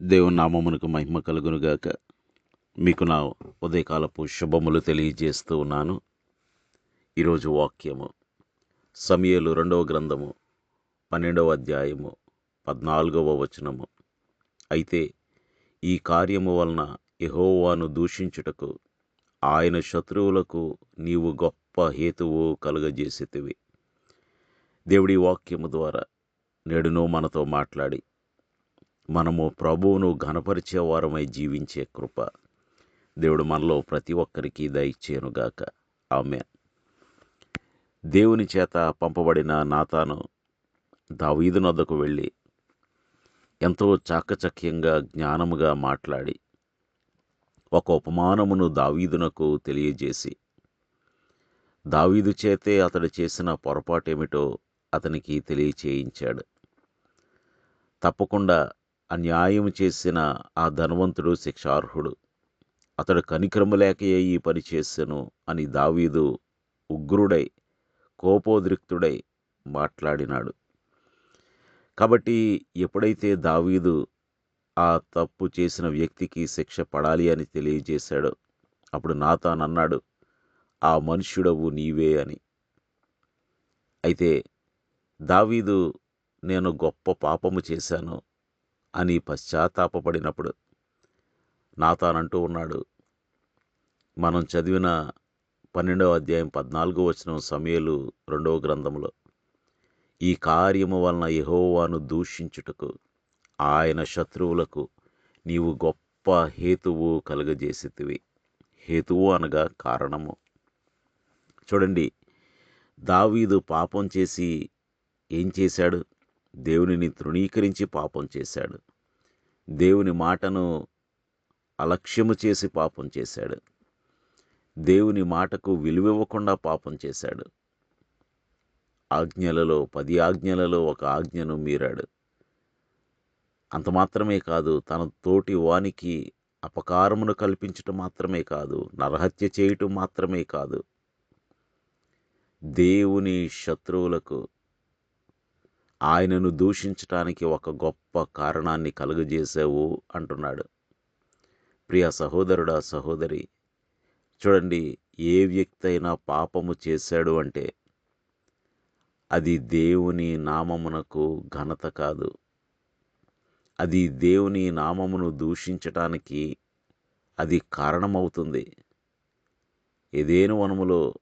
దేవుని నామమునకు మహిమ కలుగునుగాక. మీకు నా ఉదయకాలపు శుభములు తెలియజేస్తూ ఉన్నాను. ఈరోజు వాక్యము సమయలు రెండవ గ్రంథము పన్నెండవ అధ్యాయము పద్నాలుగవ వచనము. అయితే ఈ కార్యము వలన ఎహోవాను దూషించుటకు ఆయన శత్రువులకు నీవు గొప్ప హేతువు కలుగజేసితివి. దేవుడి వాక్యము ద్వారా నేడునో మనతో మాట్లాడి మనము ప్రభువును ఘనపరిచే వారమై జీవించే కృప దేవుడు మనలో ప్రతి ఒక్కరికి దయచేనుగాక ఆమె దేవుని చేత పంపబడిన నాతాను దావీదు నొద్దకు వెళ్ళి ఎంతో చాకచక్యంగా జ్ఞానముగా మాట్లాడి ఒక ఉపమానమును దావీదునకు తెలియజేసి దావీదు చేతే అతడు చేసిన పొరపాటేమిటో అతనికి తెలియచేయించాడు. తప్పకుండా అన్యాయం చేసిన ఆ ధనవంతుడు శిక్షార్హుడు. అతడు కనికరము లేకయే ఈ పని చేశాను అని దావీదు ఉగ్రుడై కోపోద్రిక్తుడై మాట్లాడినాడు. కాబట్టి ఎప్పుడైతే దావీదు ఆ తప్పు చేసిన వ్యక్తికి శిక్ష పడాలి అని తెలియజేశాడో అప్పుడు నాతానన్నాడు ఆ మనుష్యుడవు నీవే అని. అయితే దావీదు నేను గొప్ప పాపము చేశాను అని పశ్చాత్తాపపడినప్పుడు నాతానంటూ ఉన్నాడు మనం చదివిన పన్నెండవ అధ్యాయం పద్నాలుగో వచనం సమయలు రెండవ గ్రంథంలో ఈ కార్యము వలన యహోవాను దూషించుటకు ఆయన శత్రువులకు నీవు గొప్ప హేతువు కలుగజేసితివి. హేతువు అనగా కారణము. చూడండి దావీదు పాపం చేసి ఏం చేశాడు? దేవునిని తృణీకరించి పాపం చేశాడు. దేవుని మాటను అలక్ష్యము చేసి పాపం చేశాడు. దేవుని మాటకు విలువివ్వకుండా పాపం చేశాడు. ఆజ్ఞలలో పది ఆజ్ఞలలో ఒక ఆజ్ఞను మీరాడు. అంత మాత్రమే కాదు తన తోటి వానికి అపకారమును కల్పించటం మాత్రమే కాదు నరహత్య చేయటం మాత్రమే కాదు. దేవుని శత్రువులకు ఆయనను దూషించటానికి ఒక గొప్ప కారణాన్ని కలుగజేసావు అంటున్నాడు. ప్రియ సహోదరుడా సహోదరి చూడండి ఏ వ్యక్తి అయినా పాపము చేశాడు అంటే అది దేవుని నామమునకు ఘనత కాదు. అది దేవుని నామమును దూషించటానికి అది కారణమవుతుంది. ఏదేను వనములో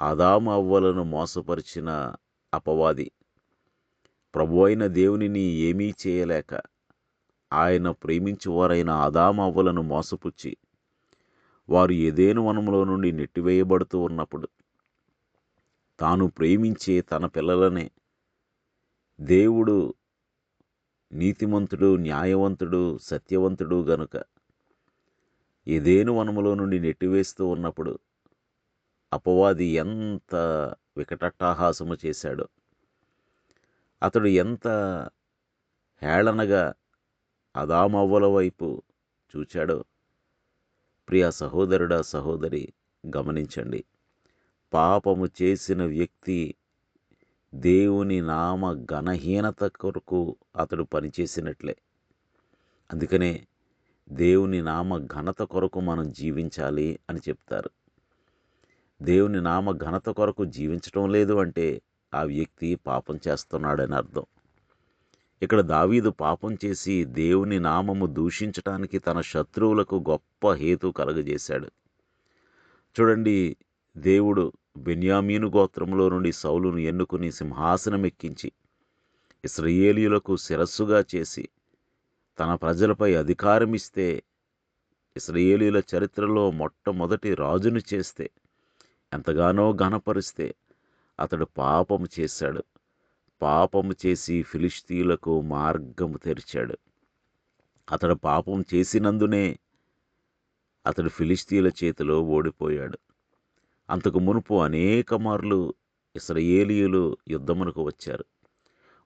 ఆదాము అవ్వలను మోసపరిచిన అపవాది ప్రభు అయిన దేవునిని ఏమీ చేయలేక ఆయన ప్రేమించువారైన ఆదామవ్వలను మోసపుచ్చి వారు ఏదేను వనములో నుండి నెట్టివేయబడుతూ ఉన్నప్పుడు తాను ప్రేమించే తన పిల్లలనే దేవుడు నీతిమంతుడు న్యాయవంతుడు సత్యవంతుడు గనుక ఏదేను వనములో నుండి నెట్టివేస్తూ ఉన్నప్పుడు అపవాది ఎంత వికటట్టాహాసము చేశాడో అతడు ఎంత హేళనగా అదామవ్వల వైపు చూచాడో ప్రియ సహోదరుడా సహోదరి గమనించండి. పాపము చేసిన వ్యక్తి దేవుని నామ ఘనహీనత కొరకు అతడు పనిచేసినట్లే. అందుకనే దేవుని నామ ఘనత కొరకు మనం జీవించాలి అని చెప్తారు. దేవుని నామ ఘనత కొరకు జీవించటం లేదు అంటే ఆ వ్యక్తి పాపం చేస్తున్నాడని అర్థం. ఇక్కడ దావీదు పాపం చేసి దేవుని నామము దూషించటానికి తన శత్రువులకు గొప్ప హేతు కలగజేశాడు. చూడండి దేవుడు బెన్యామీను గోత్రంలో నుండి సౌలును ఎన్నుకుని సింహాసనం ఎక్కించి ఇస్రయేలీయులకు శిరస్సుగా చేసి తన ప్రజలపై అధికారం ఇస్తే ఇస్రయేలీల చరిత్రలో మొట్టమొదటి రాజును చేస్తే ఎంతగానో ఘనపరిస్తే అతడు పాపము చేశాడు. పాపము చేసి ఫిలిస్తీయులకు మార్గము తెరిచాడు. అతడు పాపం చేసినందునే అతడు ఫిలిస్తీయుల చేతిలో ఓడిపోయాడు. అంతకు మునుపు అనేక మార్లు ఇస్రయేలీయులు యుద్ధమునకు వచ్చారు.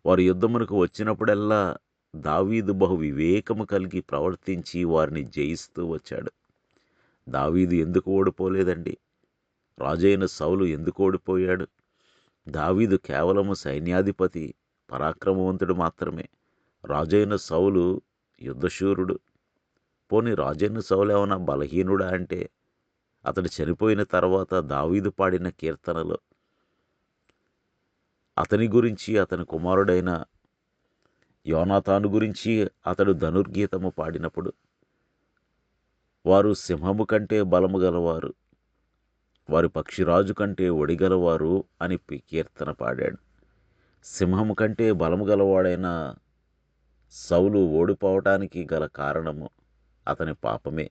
వారు యుద్ధమునకు వచ్చినప్పుడల్లా దావీదు బహు వివేకము కలిగి ప్రవర్తించి వారిని జయిస్తూ వచ్చాడు. దావీదు ఎందుకు ఓడిపోలేదండి? రాజైన సౌలు ఎందుకు ఓడిపోయాడు? దావీదు కేవలము సైన్యాధిపతి పరాక్రమవంతుడు మాత్రమే. రాజైన సౌలు యుద్ధశూరుడు. పోనీ రాజైన సౌలు ఏమైనా బలహీనుడా అంటే? అతడు చనిపోయిన తర్వాత దావీదు పాడిన కీర్తనలో. అతని గురించి అతని కుమారుడైన యోనాతాను గురించి అతడు ధనుర్గీతము పాడినప్పుడు వారు సింహము కంటే బలము గలవారు. వారి పక్షిరాజు కంటే ఒడిగలవారు అని కీర్తన పాడాడు. సింహము కంటే బలము గలవాడైన సౌలు ఓడిపోవటానికి గల కారణము అతని పాపమే.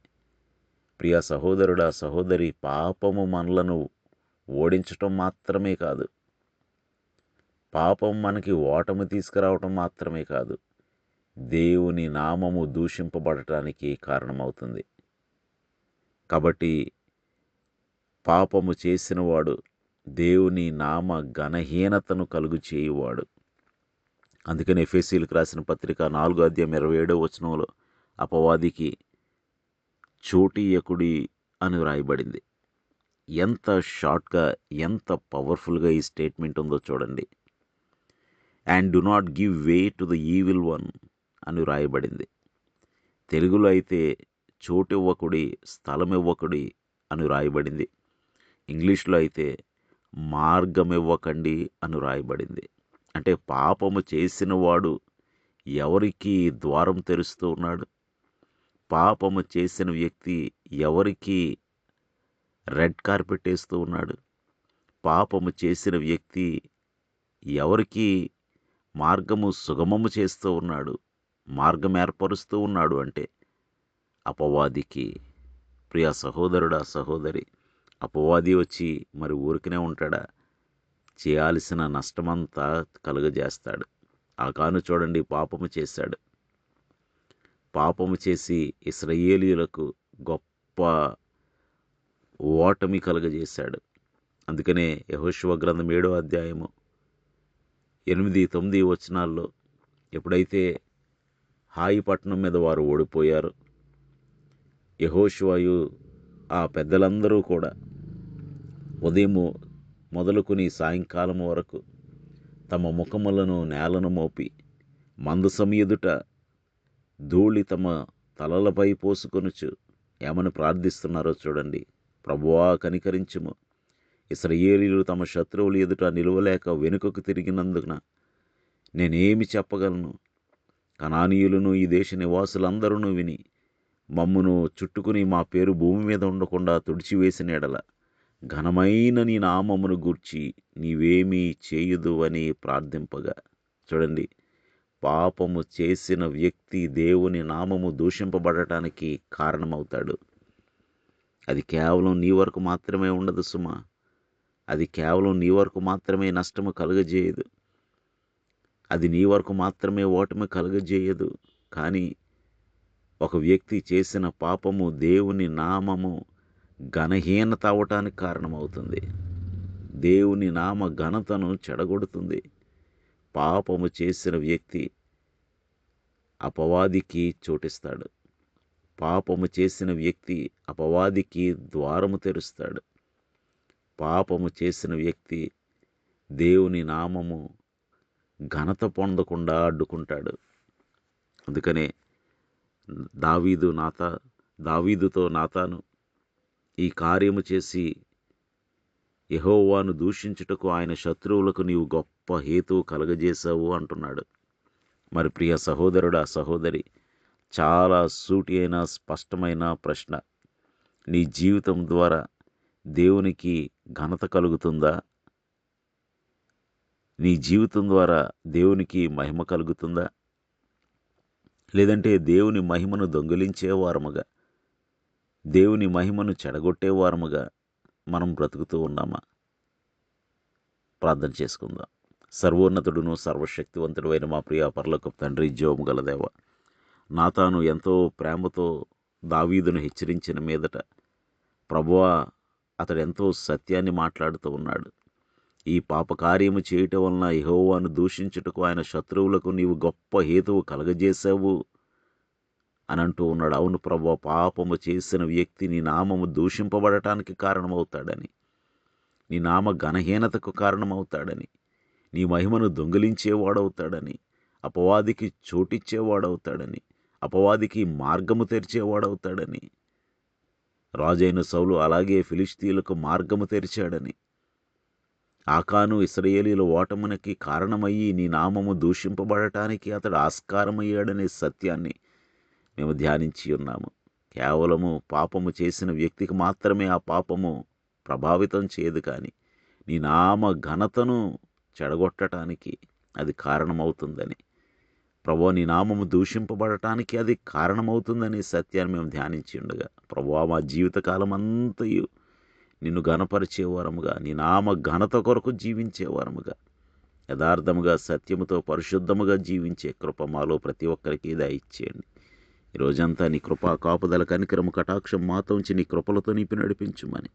ప్రియ సహోదరుడా సహోదరి పాపము మనలను ఓడించటం మాత్రమే కాదు. పాపం మనకి ఓటమి తీసుకురావటం మాత్రమే కాదు. దేవుని నామము దూషింపబడటానికి కారణమవుతుంది. కాబట్టి పాపము చేసినవాడు దేవుని నామ ఘనహీనతను కలుగు చేయువాడు. అందుకని ఎఫ్ఎస్సీలకు రాసిన పత్రిక నాలుగో అధ్యాయం ఇరవై ఏడో వచనంలో అపవాదికి చోటీయకుడి అని వ్రాయబడింది. ఎంత షార్ట్గా ఎంత పవర్ఫుల్గా ఈ స్టేట్మెంట్ ఉందో చూడండి. And do not give way to the evil one అని వ్రాయబడింది. తెలుగులో అయితే చోటు స్థలమివ్వకుడి స్థలం అని వ్రాయబడింది. ఇంగ్లీష్లో అయితే మార్గం ఇవ్వకండి అని వ్రాయబడింది. అంటే పాపము చేసిన వాడు ఎవరికి ద్వారం తెరుస్తూ ఉన్నాడు? పాపము చేసిన వ్యక్తి ఎవరికి రెడ్ కార్పెట్ వేస్తూ ఉన్నాడు? పాపము చేసిన వ్యక్తి ఎవరికి మార్గము సుగమము చేస్తూ ఉన్నాడు? మార్గం ఏర్పరుస్తూ ఉన్నాడు అంటే అపవాదికి. ప్రియ సహోదరుడా సహోదరి అపవాది వచ్చి మరి ఊరికనే ఉంటాడా? చేయాల్సిన నష్టమంతా కలుగజేస్తాడు. ఆ కాను చూడండి పాపము చేశాడు. పాపము చేసి ఇస్రయేలీలకు గొప్ప ఓటమి కలుగజేశాడు. అందుకనే యహోశివ గ్రంథం ఏడో అధ్యాయము ఎనిమిది తొమ్మిది వచనాల్లో ఎప్పుడైతే హాయి పట్టణం మీద వారు ఓడిపోయారు యహోశివాయు ఆ పెద్దలందరూ కూడా ఉదయము మొదలుకొని సాయంకాలం వరకు తమ ముఖములను నేలను మోపి మందసం ఎదుట ధూళి తమ తలలపై పోసుకొనుచు ఏమని ప్రార్థిస్తున్నారో చూడండి. ప్రభువా కనికరించుము. ఇస్రయేలీలు తమ శత్రువులు ఎదుట నిలువలేక వెనుకకు తిరిగినందున నేనేమి చెప్పగలను? కనానీయులను ఈ దేశ నివాసులందరూ విని మమ్మును చుట్టుకుని మా పేరు భూమి మీద ఉండకుండా తుడిచివేసిన ఎడల ఘనమైన నీ నామమును గూర్చి నీవేమీ చేయుదువని ప్రార్థింపగా. చూడండి పాపము చేసిన వ్యక్తి దేవుని నామము దూషింపబడటానికి కారణమవుతాడు. అది కేవలం నీ వరకు మాత్రమే ఉండదు సుమా. అది కేవలం నీ వరకు మాత్రమే నష్టము కలుగజేయదు. అది నీ వరకు మాత్రమే ఓటమి కలుగజేయదు. కానీ ఒక వ్యక్తి చేసిన పాపము దేవుని నామము ఘనహీనత అవటానికి కారణమవుతుంది. దేవుని నామ ఘనతను చెడగొడుతుంది. పాపము చేసిన వ్యక్తి అపవాదికి చోటిస్తాడు. పాపము చేసిన వ్యక్తి అపవాదికి ద్వారము తెరుస్తాడు. పాపము చేసిన వ్యక్తి దేవుని నామము ఘనత పొందకుండా అడ్డుకుంటాడు. అందుకనే దావీదు నాత దావీదుతో నాతాను ఈ కార్యము చేసి యహోవాను దూషించుటకు ఆయన శత్రువులకు నీవు గొప్ప హేతువు కలగజేశావు అంటున్నాడు. మరి ప్రియ సహోదరుడా సహోదరి చాలా సూటి అయిన స్పష్టమైన ప్రశ్న. నీ జీవితం ద్వారా దేవునికి ఘనత కలుగుతుందా? నీ జీవితం ద్వారా దేవునికి మహిమ కలుగుతుందా? లేదంటే దేవుని మహిమను దొంగిలించే వారముగా దేవుని మహిమను చెడగొట్టేవారముగా మనం బ్రతుకుతూ ఉన్నామా? ప్రార్థన చేసుకుందాం. సర్వోన్నతుడును సర్వశక్తివంతుడు అయిన మా ప్రియ పర్లకు తండ్రి జోము గలదేవ నాతాను ఎంతో ప్రేమతో దావీదును హెచ్చరించిన మీదట ప్రభువా అతడు ఎంతో సత్యాన్ని మాట్లాడుతూ ఉన్నాడు. ఈ పాపకార్యము చేయటం వలన యహోవాను దూషించుటకు ఆయన శత్రువులకు నీవు గొప్ప హేతువు కలగజేశావు. అని అంటూ ఉన్నాడు అవును ప్రభు పాపము చేసిన వ్యక్తి నీ నామము దూషింపబడటానికి కారణమవుతాడని నీ నామ ఘనహీనతకు కారణమవుతాడని నీ మహిమను దొంగిలించేవాడవుతాడని అపవాదికి చోటిచ్చేవాడవుతాడని అపవాదికి మార్గము తెరిచేవాడవుతాడని రాజైన సౌలు అలాగే ఫిలిస్తీన్లకు మార్గము తెరిచాడని ఆకాను ఇస్రయేలీల ఓటమునకి కారణమయ్యి నీ నామము దూషింపబడటానికి అతడు ఆస్కారమయ్యాడనే సత్యాన్ని మేము ధ్యానించి ఉన్నాము. కేవలము పాపము చేసిన వ్యక్తికి మాత్రమే ఆ పాపము ప్రభావితం చేయదు కానీ నీ నామ ఘనతను చెడగొట్టడానికి అది కారణమవుతుందని ప్రభు నీ నామము దూషింపబడటానికి అది కారణమవుతుందని సత్యాన్ని మేము ధ్యానించి ఉండగా ప్రభు మా జీవితకాలం అంతయు నిన్ను ఘనపరిచేవారముగా నీ నామ ఘనత కొరకు జీవించేవారముగా యథార్థముగా సత్యముతో పరిశుద్ధముగా జీవించే కృప మాలో ప్రతి ఒక్కరికి దయచేయండి. ఈ రోజంతా నీ కృపా కాపుదల కనికరము కటాక్షం మాతోంచి నీ కృపలతో నింపి నడిపించుమని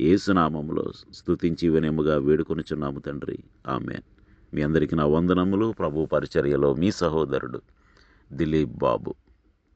ఏసునామములో స్తుతించి వినయముగా వేడుకొనుచున్నాము తండ్రి. ఆమె మీ అందరికీ నా వందనములు. ప్రభు పరిచర్యలో మీ సహోదరుడు దిలీప్ బాబు.